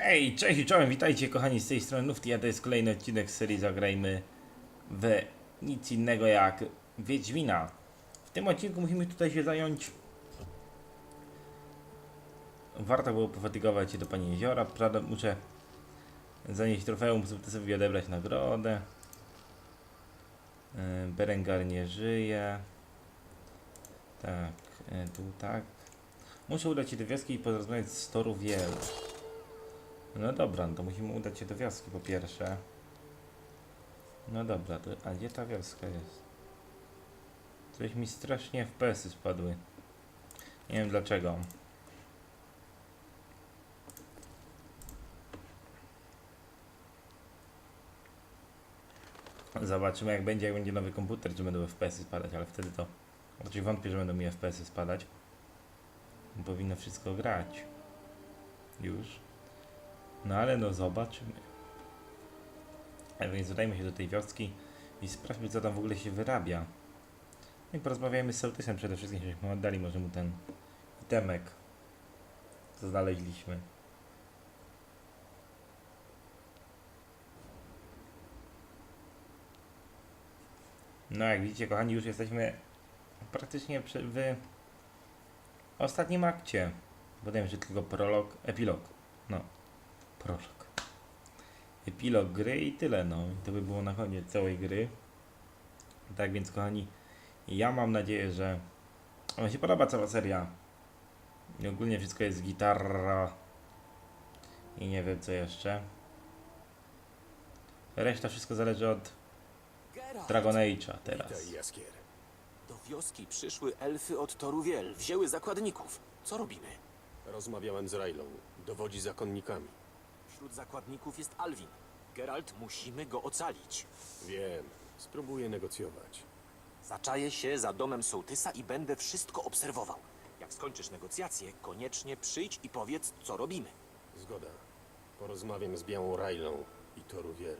Hej, cześć i czołem, witajcie kochani z tej strony Nufti, a to jest kolejny odcinek z serii Zagrajmy w nic innego jak Wiedźmina. W tym odcinku musimy tutaj się zająć... Warto było pofatygować się do Pani Jeziora, prawda muszę zanieść trofeum, sobie odebrać nagrodę. Yy, Berengar nie żyje. Tak, yy, tu tak. Muszę udać się do wioski i porozmawiać z Toru Wiel. No dobra, no to musimy udać się do wioski po pierwsze. No dobra, to, a gdzie ta wioska jest? Coś mi strasznie FPS-y spadły. Nie wiem dlaczego. Zobaczymy jak będzie, jak będzie nowy komputer, czy będą FPS-y spadać, ale wtedy to... Raczej wątpię, że będą mi FPS-y spadać. Powinno wszystko grać. Już. No ale no zobaczymy. A więc udajmy się do tej wioski i sprawdźmy co tam w ogóle się wyrabia. No i porozmawiajmy z Sołtysem przede wszystkim, żebyśmy oddali może mu ten itemek, co znaleźliśmy. No jak widzicie kochani już jesteśmy praktycznie przy, w ostatnim akcie. Potem jeszcze tylko prolog, epilog. No, prolog. Epilog gry i tyle, no. I to by było na koniec całej gry. Tak więc, kochani, ja mam nadzieję, że Wam się podoba cała seria. I ogólnie wszystko jest gitarra. I nie wiem co jeszcze. Reszta wszystko zależy od Dragon Age'a teraz. Witaj, Jaskier. do wioski przyszły elfy od Toruwiel, wzięły zakładników. Co robimy? Rozmawiałem z Railą. Dowodzi zakonnikami. Wśród zakładników jest Alwin. Geralt, musimy go ocalić. Wiem. Spróbuję negocjować. Zaczaję się za domem sołtysa i będę wszystko obserwował. Jak skończysz negocjacje, koniecznie przyjdź i powiedz, co robimy. Zgoda. Porozmawiam z Białą Railą i Toruwiel.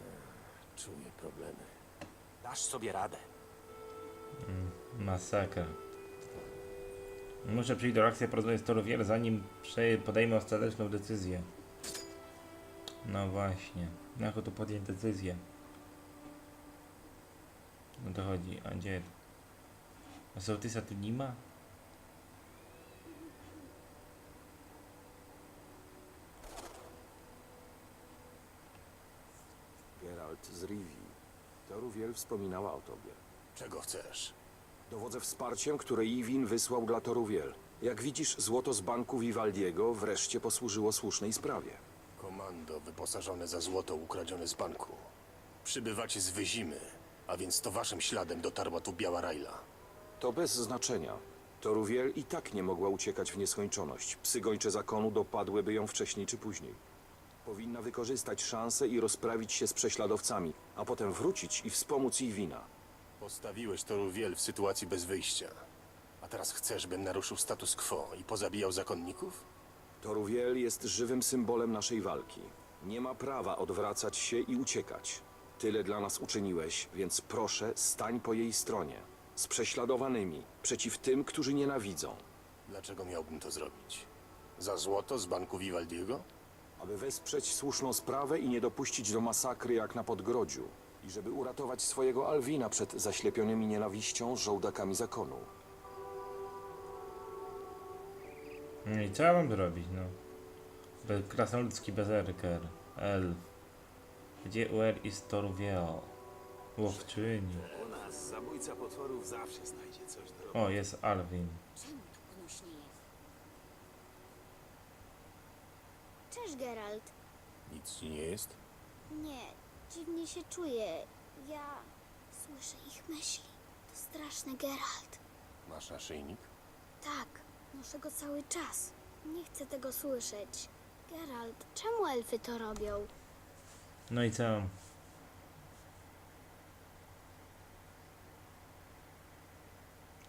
Ech, Czuję problemy. Dasz sobie radę. Masakra. Muszę przyjść do reakcji porozmawiać z Torowiel, zanim prze- podejmę ostateczną decyzję. No właśnie. Jak to podjąć decyzję? No to chodzi, a gdzie? A sołtysa tu nie ma? Geralt z Rivii. Toruwiel wspominała o tobie. Czego chcesz? Dowodzę wsparciem, które Iwin wysłał dla Toruwiel. Jak widzisz, złoto z banku Vivaldiego wreszcie posłużyło słusznej sprawie. Komando wyposażone za złoto ukradzione z banku. Przybywacie z Wyzimy, a więc to waszym śladem dotarła tu Biała Raila. To bez znaczenia. Toruwiel i tak nie mogła uciekać w nieskończoność. Psy gończe zakonu dopadłyby ją wcześniej czy później. Powinna wykorzystać szansę i rozprawić się z prześladowcami, a potem wrócić i wspomóc Iwina. Postawiłeś Toruwiel w sytuacji bez wyjścia. A teraz chcesz, bym naruszył status quo i pozabijał zakonników? Toruwiel jest żywym symbolem naszej walki. Nie ma prawa odwracać się i uciekać. Tyle dla nas uczyniłeś, więc proszę, stań po jej stronie. Z prześladowanymi, przeciw tym, którzy nienawidzą. Dlaczego miałbym to zrobić? Za złoto z banku Vivaldiego? Aby wesprzeć słuszną sprawę i nie dopuścić do masakry jak na Podgrodziu. I żeby uratować swojego Alwina przed zaślepionymi nienawiścią żołdakami zakonu. No i co ja mam zrobić, no? Be krasnoludzki bezerker. Elf. Gdzie UR i Torowiel? Łowczyni. U nas zabójca potworów zawsze znajdzie coś do. O, jest Alvin. Czemu głośno jest? Cześć, Geralt. Nic ci nie jest? Nie, dziwnie się czuję. Ja słyszę ich myśli. To straszny Geralt. Masz naszyjnik? Tak, noszę go cały czas. Nie chcę tego słyszeć. Geralt, czemu elfy to robią? No i co?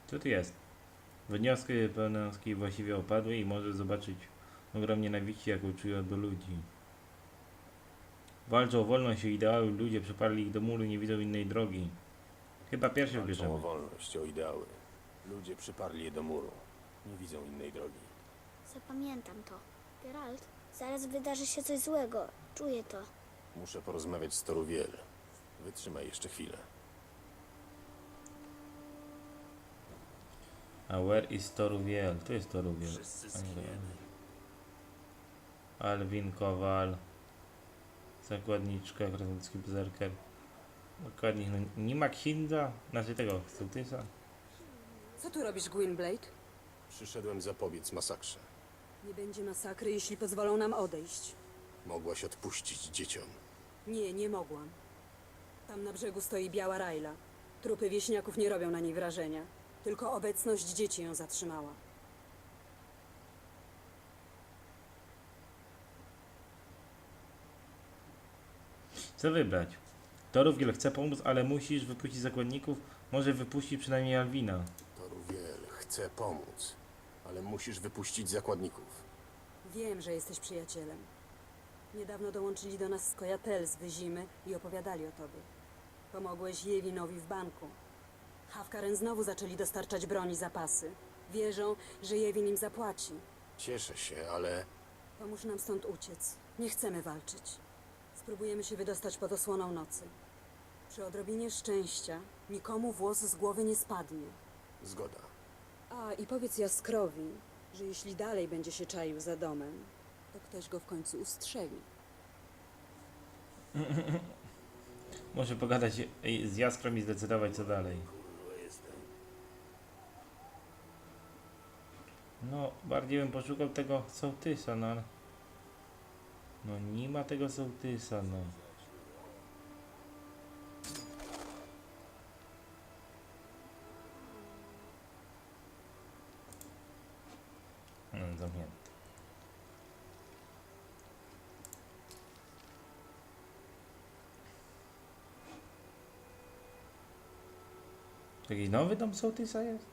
Co tu jest? Wnioski pełnostki właściwie opadły i możesz zobaczyć ogrom nienawiści, jaką czują do ludzi. Walczą o wolność i ideały, ludzie przyparli ich do muru i nie widzą innej drogi. Chyba pierwszy Walczą o wybierzemy. wolność, o ideały. Ludzie przyparli je do muru. Nie widzą innej drogi. Zapamiętam to. Geralt, Zaraz wydarzy się coś złego. Czuję to. Muszę porozmawiać z Toruwiel. Wytrzymaj jeszcze chwilę. A where is Toruwiel? Tu jest Toruwiel. Wszyscy A nie, zginiemy. Alwin Kowal. Zakładniczka, krasnoludzki berserker. Dokładnie, no nie ma Kinda, znaczy tego, Sołtysa. Co tu robisz, Gwynblade? Przyszedłem zapobiec masakrze. Nie będzie masakry, jeśli pozwolą nam odejść. Mogłaś odpuścić dzieciom. Nie, nie mogłam. Tam na brzegu stoi biała Rajla. Trupy wieśniaków nie robią na niej wrażenia. Tylko obecność dzieci ją zatrzymała. Co wybrać? Toruwiel chce pomóc, ale musisz wypuścić zakładników. Może wypuścić przynajmniej Alwina. Chce pomóc, ale musisz wypuścić zakładników. Wiem, że jesteś przyjacielem. Niedawno dołączyli do nas z Kojatel z Wyzimy i opowiadali o tobie. Pomogłeś Jewinowi w banku. Hawkaren znowu zaczęli dostarczać broni zapasy. Wierzą, że Jewin im zapłaci. Cieszę się, ale Pomóż nam stąd uciec. Nie chcemy walczyć. Spróbujemy się wydostać pod osłoną nocy. Przy odrobinie szczęścia nikomu włos z głowy nie spadnie. zgoda. A i powiedz Jaskrowi, że jeśli dalej będzie się czaił za domem, to ktoś go w końcu ustrzeli. Może pogadać z Jaskrą i zdecydować co dalej. No, bardziej bym poszukał tego sołtysa, no ale... No nie ma tego sołtysa, no. Zamknięty. Jakiś nowy dom sołtysa jest?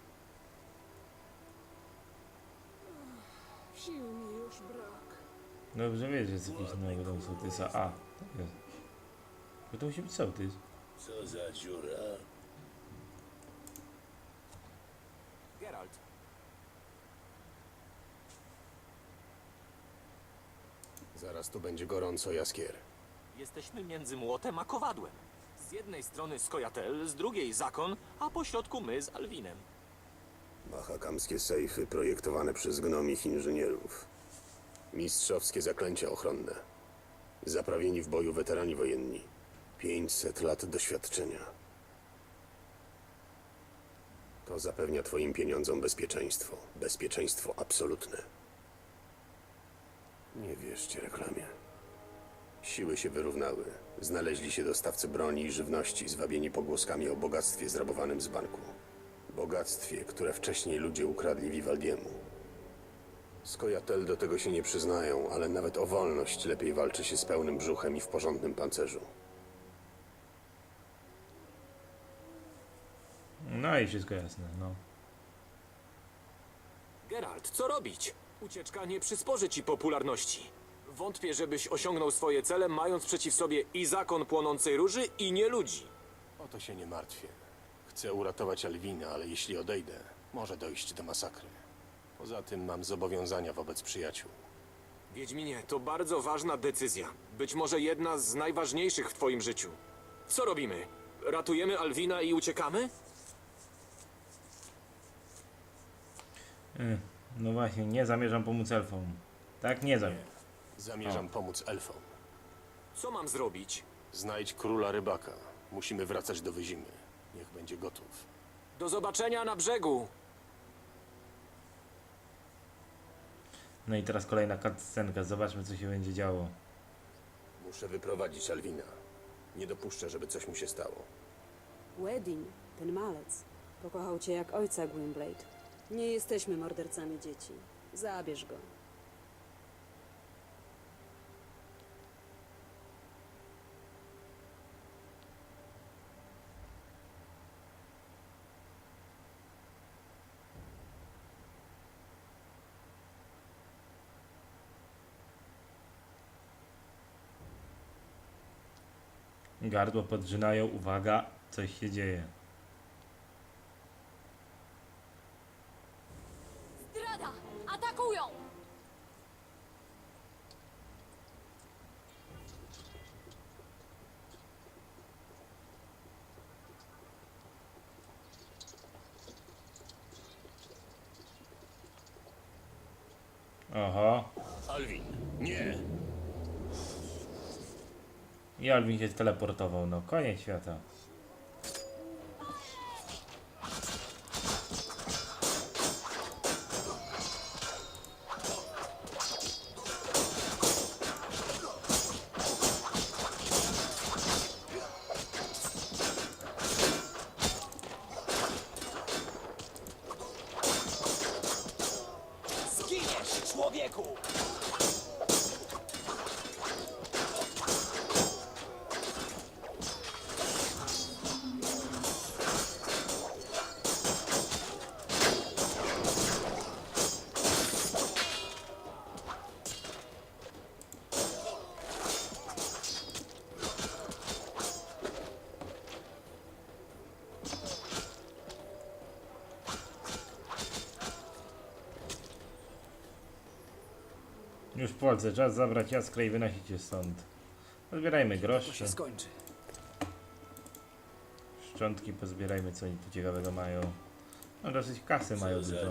Sił mi już brak. Dobrze wiesz, że jest jakiś nowy dom sołtysa. A, tak jest. Bo to musi być sołtys. Co za dziura? Geralt, Zaraz tu będzie gorąco, Jaskier. jesteśmy między młotem a kowadłem. Z jednej strony Skojatel, z drugiej Zakon, a po środku my z Alwinem. Mahakamskie sejfy projektowane przez gnomich inżynierów. Mistrzowskie zaklęcia ochronne. Zaprawieni w boju weterani wojenni. 500 lat doświadczenia. To zapewnia twoim pieniądzom bezpieczeństwo. Bezpieczeństwo absolutne. Nie wierzcie reklamie. Siły się wyrównały. Znaleźli się dostawcy broni i żywności, zwabieni pogłoskami o bogactwie zrabowanym z banku. Bogactwie, które wcześniej ludzie ukradli Vivaldiemu. Skojatel do tego się nie przyznają, ale nawet o wolność lepiej walczy się z pełnym brzuchem i w porządnym pancerzu. No i wszystko jasne, no. Geralt, co robić? Ucieczka nie przysporzy ci popularności. Wątpię, żebyś osiągnął swoje cele, mając przeciw sobie i zakon płonącej róży, i nie ludzi. O to się nie martwię. Chcę uratować Alwina, ale jeśli odejdę, może dojść do masakry. Poza tym mam zobowiązania wobec przyjaciół. Wiedźminie, to bardzo ważna decyzja. Być może jedna z najważniejszych w twoim życiu. Co robimy? Ratujemy Alwina i uciekamy? Y, No właśnie, nie zamierzam pomóc elfom. Tak, nie zamierzam. Zamierzam pomóc elfom. Co mam zrobić? Znajdź króla rybaka. Musimy wracać do Wyzimy. Niech będzie gotów. Do zobaczenia na brzegu. No i teraz kolejna cutscenka, zobaczmy co się będzie działo. Muszę wyprowadzić Alwina. Nie dopuszczę, żeby coś mu się stało. Wedding, ten malec, pokochał cię jak ojca, Gwynblade. Nie jesteśmy mordercami dzieci. Zabierz go. Gardło podrzynają, uwaga, coś się dzieje. Oho. Alwin, nie! I Alvin się teleportował, no koniec świata. Już w Polsce, czas zabrać jaskrę i wynosić się stąd. Zbierajmy To grosze, się skończy. szczątki pozbierajmy, co oni tu ciekawego mają. No dosyć kasy mają dużo.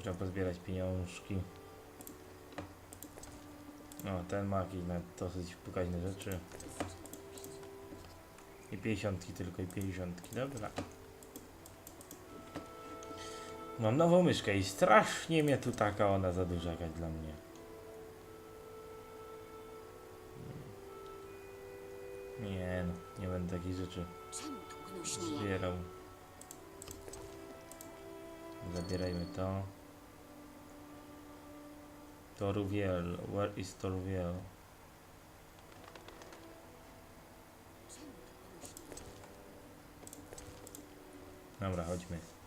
Trzeba pozbierać pieniążki. O, ten ma jakieś na dosyć pokaźne rzeczy. I 50 tylko, i 50. Dobra. Mam nową myszkę i strasznie mnie tu taka ona za duża jakaś dla mnie. Nie no, nie będę takich rzeczy zbierał. Zabierajmy to. Toruwiel. Where is Toruwiel? Dobra, chodźmy.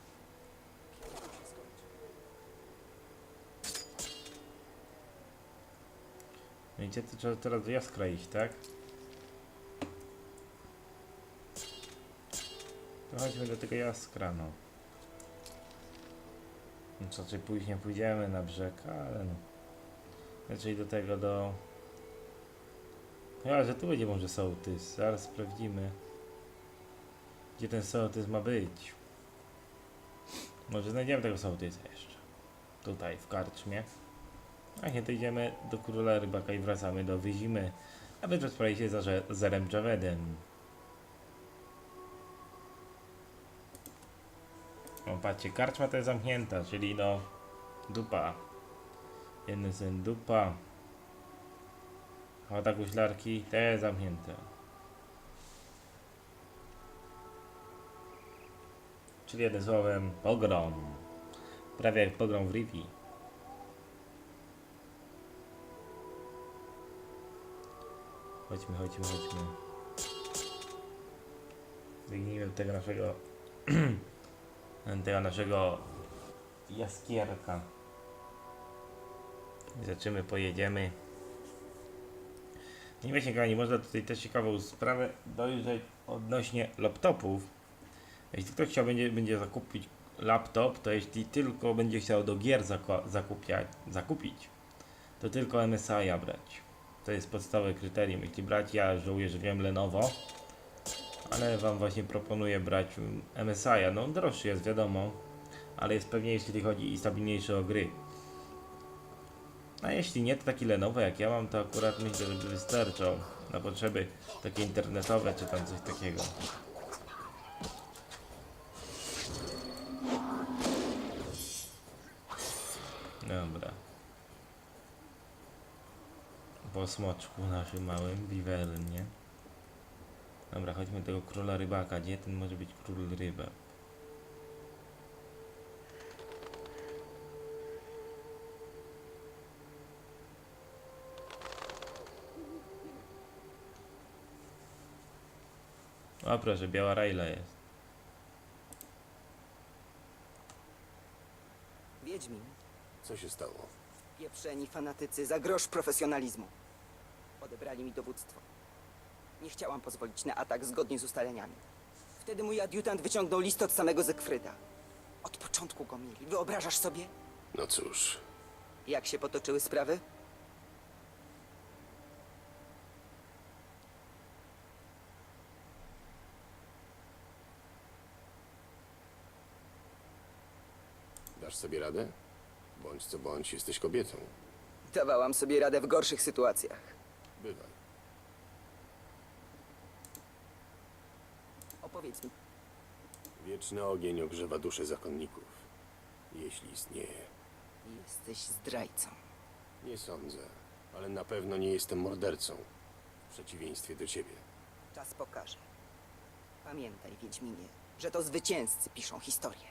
Gdzie to trzeba teraz do jaskra iść, tak? To chodźmy do tego jaskra, no. No co, czy później pójdziemy na brzeg, ale no. Raczej do tego, do... Ja, że tu będzie może sołtys, zaraz sprawdzimy. Gdzie ten sołtys ma być. Może znajdziemy tego sołtysa jeszcze. Tutaj, w karczmie. A nie, to idziemy do króla rybaka i wracamy do Wyzimy. A wy rozprawicie za zerem Javedem. O, patrzcie, karczma to jest zamknięta, czyli no dupa. Jeden syn dupa. Chota guślarki też zamknięte. Czyli jednym słowem pogrom. Prawie jak pogrom w Rivi. Chodźmy, chodźmy, chodźmy. Biegnijmy do tego naszego tego naszego jaskierka. I Zaczymy, pojedziemy. Nie właśnie kochani, można tutaj też ciekawą sprawę dojrzeć odnośnie laptopów. Jeśli ktoś chciał będzie, będzie zakupić laptop, to jeśli tylko będzie chciał do gier zakupiać, zakupić, to tylko MSI brać. To jest podstawowe kryterium. Jeśli brać, ja żałuję, że wiem Lenovo, ale wam właśnie proponuję brać MSI. No droższy jest wiadomo, ale jest pewniejszy jeśli chodzi i stabilniejszy o gry. A jeśli nie, to taki Lenovo jak ja mam, to akurat myślę, że by wystarczał na potrzeby takie internetowe czy tam coś takiego. Dobra. Po smoczku naszym małym, wiwernie. Dobra, chodźmy do tego króla rybaka. Gdzie ten może być król rybak? O proszę, biała rajla jest. Wiedźmin, Co się stało? pieprzeni fanatycy za grosz profesjonalizmu. Odebrali mi dowództwo. Nie chciałam pozwolić na atak zgodnie z ustaleniami. Wtedy mój adiutant wyciągnął list od samego Zekfryda. Od początku go mieli. Wyobrażasz sobie, No cóż, jak się potoczyły sprawy? dasz sobie radę? Bądź co bądź, jesteś kobietą. Dawałam sobie radę w gorszych sytuacjach. Bywaj. Opowiedz mi, Wieczny ogień ogrzewa dusze zakonników. Jeśli istnieje. jesteś zdrajcą. Nie sądzę, ale na pewno nie jestem mordercą. W przeciwieństwie do ciebie. Czas pokaże. Pamiętaj, Wiedźminie, że to zwycięzcy piszą historię.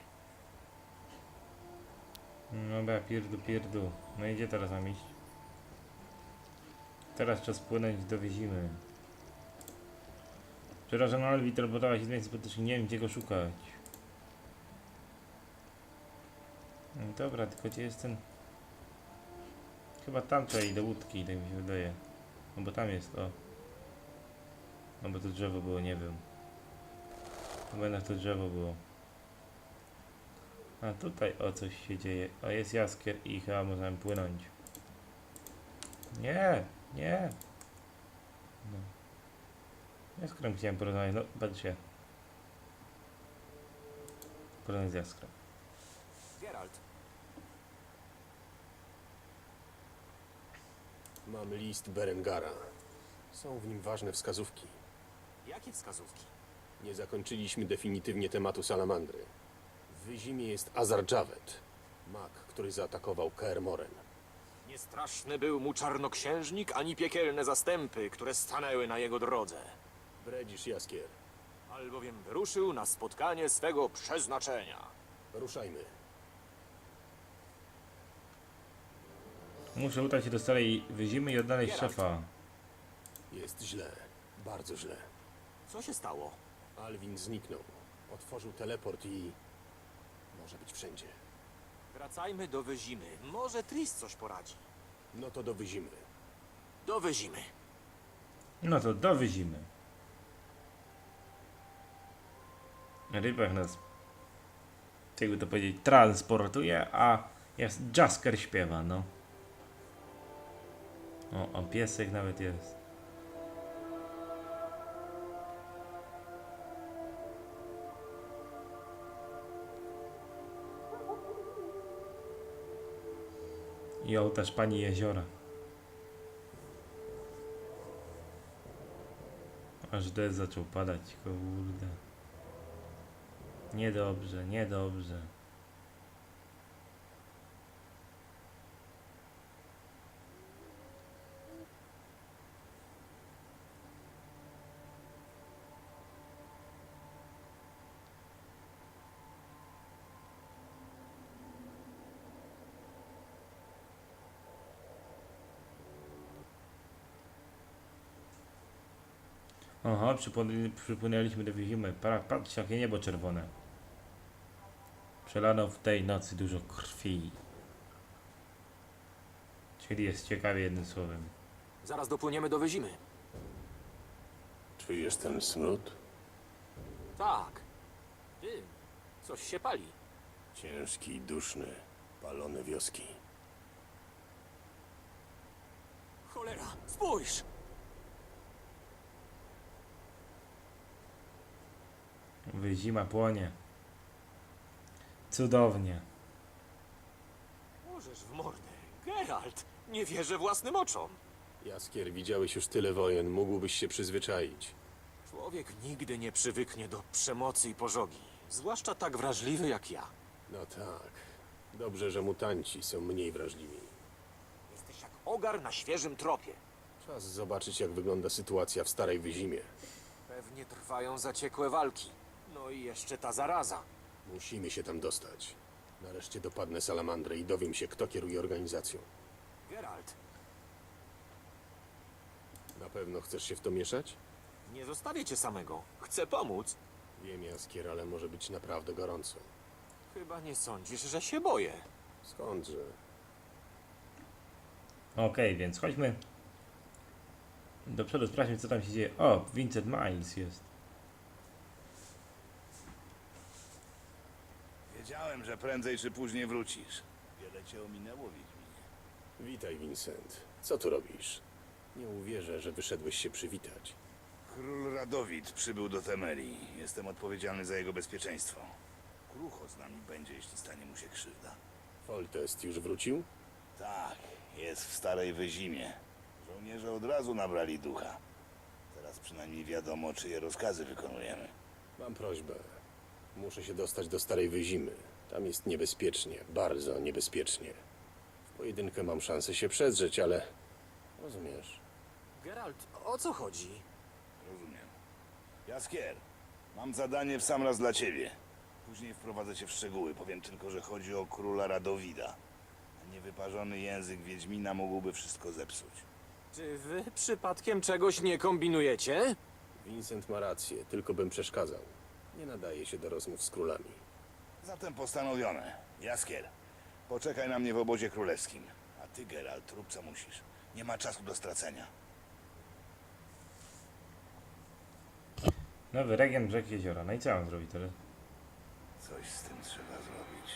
Dobra, pierdu, pierdu. No i gdzie teraz mam iść? Teraz czas płynąć do Wyzimy. Przerażona Alwi teleportowała się z miejsca spotycznie, nie wiem gdzie go szukać. No dobra, tylko gdzie jest ten... Chyba tam trzeba do łódki, tak mi się wydaje. No bo tam jest, o. No bo to drzewo było, nie wiem. Chyba na to drzewo było. A tutaj o coś się dzieje. O jest jaskier i chyba możemy płynąć. Nie, nie. No. Ja z którym chciałem porozmawiać. No patrzcie. Porozmawiać z jaskrem. Geralt, Mam list Berengara. Są w nim ważne wskazówki. jakie wskazówki? Nie zakończyliśmy definitywnie tematu salamandry. W Wyzimie jest Azar Javed, mag, który zaatakował Kaer Moren. Niestraszny był mu czarnoksiężnik, ani piekielne zastępy, które stanęły na jego drodze. Bredzisz Jaskier. Albowiem wyruszył na spotkanie swego przeznaczenia. Ruszajmy. Muszę udać się do starej Wyzimy i odnaleźć Geralt. szefa. Jest źle. Bardzo źle. Co się stało? Alwin zniknął. Otworzył teleport i... Może być wszędzie. Wracajmy do Wyzimy. Może Tris coś poradzi. No to do Wyzimy. Do Wyzimy. No to do Wyzimy. Rybak nas, jakby to powiedzieć, transportuje, a jest Jasker śpiewa, no. O, o piesek nawet jest. I ołtarz Pani Jeziora. Aż deszcz zaczął padać, kurde. Niedobrze, niedobrze. Aha, przypłynęli- przypłynęliśmy do Wizimy. Pa- Patrzcie, jakie niebo czerwone. Przelano w tej nocy dużo krwi. Czyli jest ciekawie jednym słowem. Zaraz dopłyniemy do Wyzimy. Czujesz ten smród? Tak. Ty, coś się pali. Ciężki i duszny. Palone wioski. Cholera, spójrz! Wyzima płonie. Cudownie. Możesz w mordę. Geralt, nie wierzę własnym oczom. Jaskier, widziałeś już tyle wojen. Mógłbyś się przyzwyczaić. Człowiek nigdy nie przywyknie do przemocy i pożogi. Zwłaszcza tak wrażliwy jak ja. No tak. Dobrze, że mutanci są mniej wrażliwi. Jesteś jak ogar na świeżym tropie. Czas zobaczyć, jak wygląda sytuacja w Starej Wyzimie. Pewnie trwają zaciekłe walki. No i jeszcze ta zaraza. Musimy się tam dostać. Nareszcie dopadnę salamandrę i dowiem się, kto kieruje organizacją. Geralt, Na pewno chcesz się w to mieszać? nie zostawię cię samego. Chcę pomóc. Wiem, Jaskier, ale może być naprawdę gorąco. Chyba nie sądzisz, że się boję. Skądże? Okej, więc chodźmy do przodu, sprawdźmy co tam się dzieje. O, Vincent Miles jest. Wiedziałem, że prędzej czy później wrócisz. Wiele cię ominęło, Wiedźminie. Witaj, Vincent. Co tu robisz? Nie uwierzę, że wyszedłeś się przywitać. Król Radowid przybył do Temerii. Jestem odpowiedzialny za jego bezpieczeństwo. Krucho z nami będzie, jeśli stanie mu się krzywda. Foltest już wrócił? Tak, jest w starej wyzimie. Żołnierze od razu nabrali ducha. Teraz przynajmniej wiadomo, czyje rozkazy wykonujemy. Mam prośbę. Muszę się dostać do Starej Wyzimy. Tam jest niebezpiecznie, bardzo niebezpiecznie. W pojedynkę mam szansę się przedrzeć, ale... Rozumiesz? Geralt, o co chodzi? Rozumiem. Jaskier, mam zadanie w sam raz dla ciebie. Później wprowadzę cię w szczegóły. Powiem tylko, że chodzi o króla Radowida. A niewyparzony język Wiedźmina mógłby wszystko zepsuć. Czy wy przypadkiem czegoś nie kombinujecie? Vincent ma rację, tylko bym przeszkadzał. Nie nadaje się do rozmów z królami. Zatem postanowione. Jaskier, poczekaj na mnie w obozie królewskim. A ty, Geralt, rób co musisz. Nie ma czasu do stracenia. Nowy region brzeg jeziora. No i co mam zrobić teraz? Coś z tym trzeba zrobić.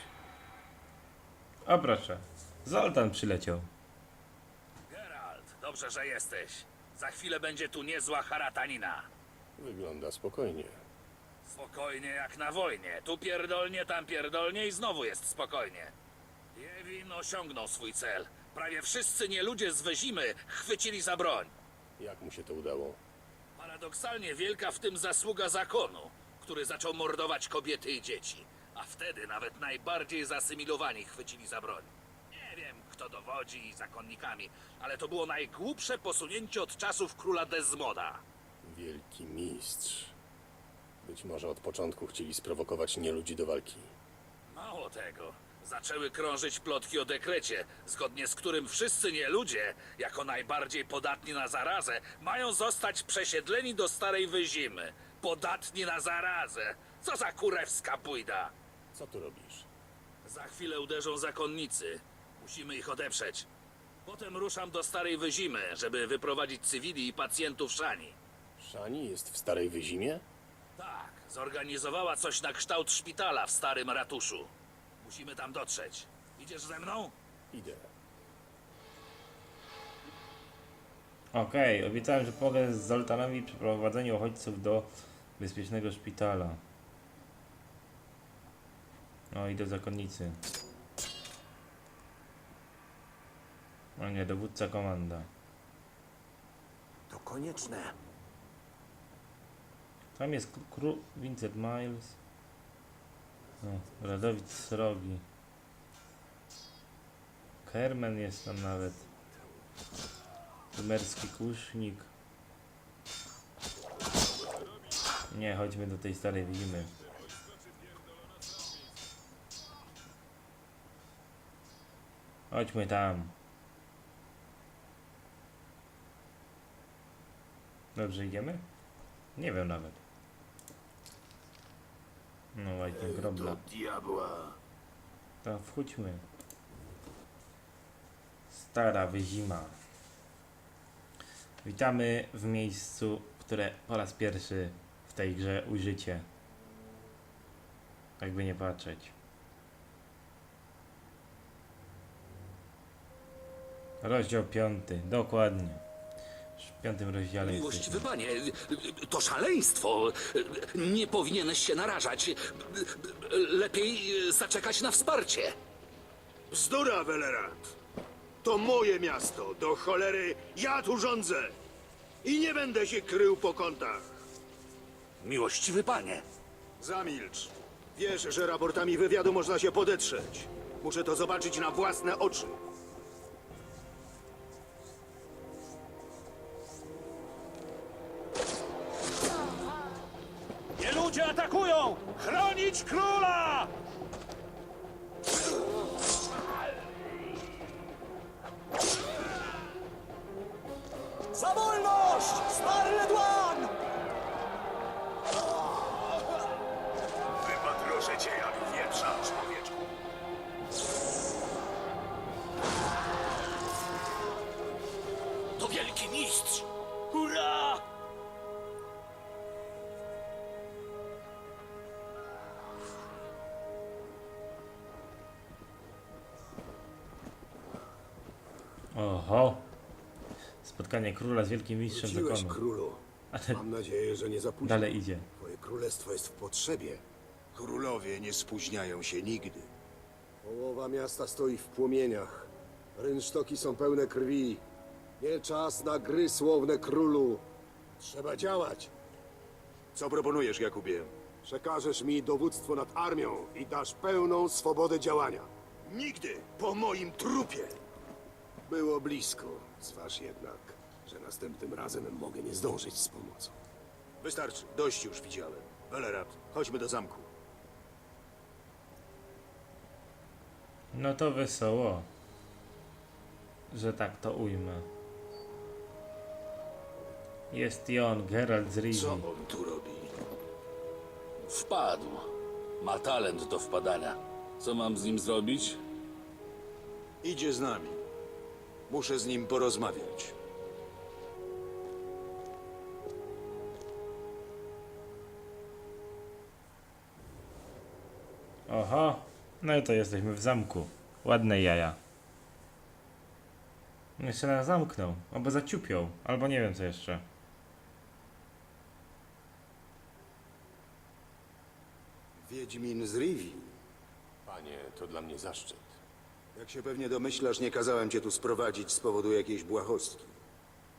O proszę. Zoltan przyleciał. Geralt, dobrze, że jesteś. Za chwilę będzie tu niezła haratanina. Wygląda spokojnie. Spokojnie jak na wojnie. Tu pierdolnie, tam pierdolnie i znowu jest spokojnie. Jewin osiągnął swój cel. Prawie wszyscy nieludzie z Wezimy chwycili za broń. Jak mu się to udało? Paradoksalnie wielka w tym zasługa zakonu, który zaczął mordować kobiety i dzieci. A wtedy nawet najbardziej zasymilowani chwycili za broń. Nie wiem, kto dowodzi zakonnikami, ale to było najgłupsze posunięcie od czasów króla Desmoda. Wielki mistrz. Być może od początku chcieli sprowokować nieludzi do walki. Mało tego, zaczęły krążyć plotki o dekrecie, zgodnie z którym wszyscy nieludzie, jako najbardziej podatni na zarazę, mają zostać przesiedleni do Starej Wyzimy. Podatni na zarazę! Co za kurewska bójda! Co tu robisz? Za chwilę uderzą zakonnicy. Musimy ich odeprzeć. Potem ruszam do Starej Wyzimy, żeby wyprowadzić cywili i pacjentów Szani. Szani jest w Starej Wyzimie? Tak, zorganizowała coś na kształt szpitala w starym ratuszu. Musimy tam dotrzeć. Idziesz ze mną? Idę. Okej, obiecałem, że pomogę Zoltanowi przy prowadzeniu uchodźców do bezpiecznego szpitala. No i do zakonnicy. O nie, dowódca komanda. To konieczne. Tam jest k- król Vincent Miles. O, Radowid Srogi. Kermen jest tam nawet. Numerski kusznik. Nie, chodźmy do tej starej wimy. Chodźmy tam. Dobrze idziemy? Nie wiem nawet. No właśnie, grobla. diabła. To wchódźmy. Stara wyzima. Witamy w miejscu, które po raz pierwszy w tej grze ujrzycie. Jakby nie patrzeć. Rozdział piąty, dokładnie. W piątym rozdziale Miłościwy jesteśmy. panie, to szaleństwo. Nie powinieneś się narażać. Lepiej zaczekać na wsparcie. Bzdura, Welerant! To moje miasto, do cholery ja tu rządzę! I nie będę się krył po kątach. Miłościwy panie. Zamilcz. Wiesz, że raportami wywiadu można się podetrzeć. Muszę to zobaczyć na własne oczy. Chronić króla! Za Spotkanie króla z wielkim mistrzem Wróciłeś, zakonu. królu. Ale Mam nadzieję, że nie za późno. dalej idzie. Twoje królestwo jest w potrzebie. Królowie nie spóźniają się nigdy. Połowa miasta stoi w płomieniach. Rynsztoki są pełne krwi. Nie czas na gry słowne królu. Trzeba działać. Co proponujesz, Jakubie? Przekażesz mi dowództwo nad armią i dasz pełną swobodę działania. Nigdy po moim trupie! Było blisko. Zważ jednak, że następnym razem mogę nie zdążyć z pomocą. Wystarczy, dość już widziałem. Velerat, chodźmy do zamku. No to wesoło. Że tak to ujmę. Jest i on, Geralt z Rivi. Co on tu robi? Wpadł. Ma talent do wpadania. Co mam z nim zrobić? Idzie z nami. Muszę z nim porozmawiać. Oho, no i to jesteśmy w zamku. Ładne jaja. Jeszcze nas zamknął, albo zaciupią, albo nie wiem co jeszcze. Wiedźmin z Rivi. Panie, to dla mnie zaszczyt. Jak się pewnie domyślasz, nie kazałem cię tu sprowadzić z powodu jakiejś błahostki.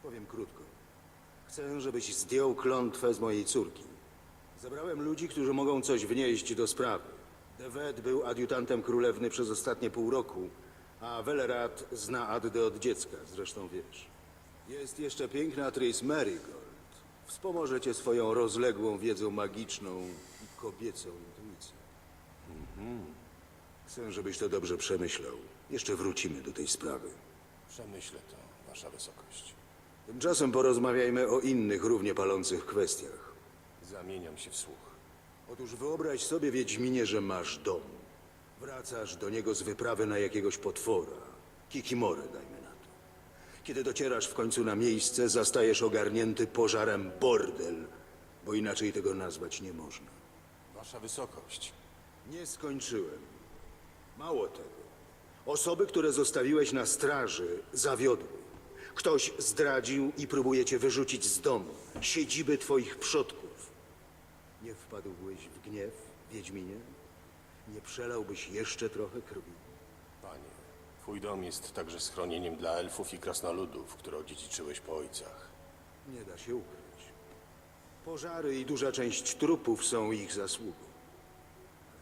Powiem krótko. Chcę, żebyś zdjął klątwę z mojej córki. Zabrałem ludzi, którzy mogą coś wnieść do sprawy. Devet był adiutantem królewny przez ostatnie pół roku, a Velerat zna Addę od dziecka, zresztą wiesz. Jest jeszcze piękna Tris Marigold. Wspomoże cię swoją rozległą wiedzą magiczną i kobiecą intuicją. Chcę, żebyś to dobrze przemyślał. Jeszcze wrócimy do tej sprawy. Przemyślę to, wasza wysokość. Tymczasem porozmawiajmy o innych, równie palących kwestiach. Zamieniam się w słuch. Otóż wyobraź sobie, Wiedźminie, że masz dom. Wracasz do niego z wyprawy na jakiegoś potwora. Kikimorę, dajmy na to. Kiedy docierasz w końcu na miejsce, zastajesz ogarnięty pożarem bordel, bo inaczej tego nazwać nie można. Wasza wysokość. Nie skończyłem. Mało tego. Osoby, które zostawiłeś na straży, zawiodły. Ktoś zdradził i próbuje cię wyrzucić z domu, siedziby twoich przodków. Nie wpadłbyś w gniew, Wiedźminie? Nie przelałbyś jeszcze trochę krwi? Panie, twój dom jest także schronieniem dla elfów i krasnoludów, które odziedziczyłeś po ojcach. Nie da się ukryć. Pożary i duża część trupów są ich zasługą.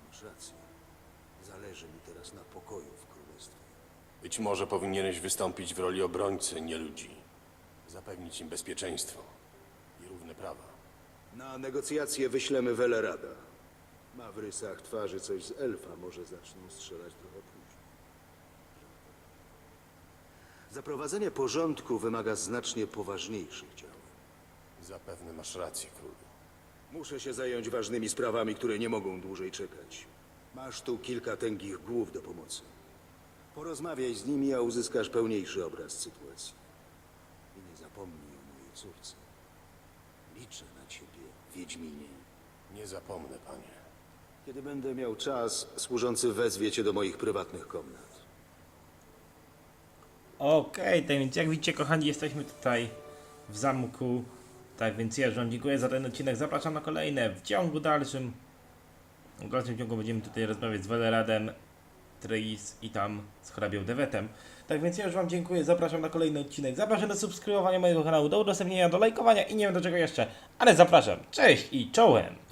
Masz rację. Zależy mi teraz na pokoju w królestwie. Być może powinieneś wystąpić w roli obrońcy, nie ludzi. Zapewnić im bezpieczeństwo i równe prawa. Na negocjacje wyślemy Welerada. Ma w rysach twarzy coś z elfa, może zaczną strzelać trochę później. Zaprowadzenie porządku wymaga znacznie poważniejszych działań. Zapewne masz rację, królu. Muszę się zająć ważnymi sprawami, które nie mogą dłużej czekać. Masz tu kilka tęgich głów do pomocy. Porozmawiaj z nimi, a uzyskasz pełniejszy obraz sytuacji. I nie zapomnij o mojej córce. Liczę na ciebie, Wiedźminie. Nie zapomnę, panie. Kiedy będę miał czas, służący wezwie cię do moich prywatnych komnat. Okej, tak więc jak widzicie kochani, jesteśmy tutaj w zamku. Tak więc ja wam dziękuję za ten odcinek, zapraszam na kolejne w ciągu dalszym. W dalszym ciągu będziemy tutaj rozmawiać z Weleradem, Tris i tam z hrabią Devetem. Tak więc ja już wam dziękuję, zapraszam na kolejny odcinek, zapraszam do subskrybowania mojego kanału, do udostępnienia, do lajkowania i nie wiem do czego jeszcze, ale zapraszam, cześć i czołem!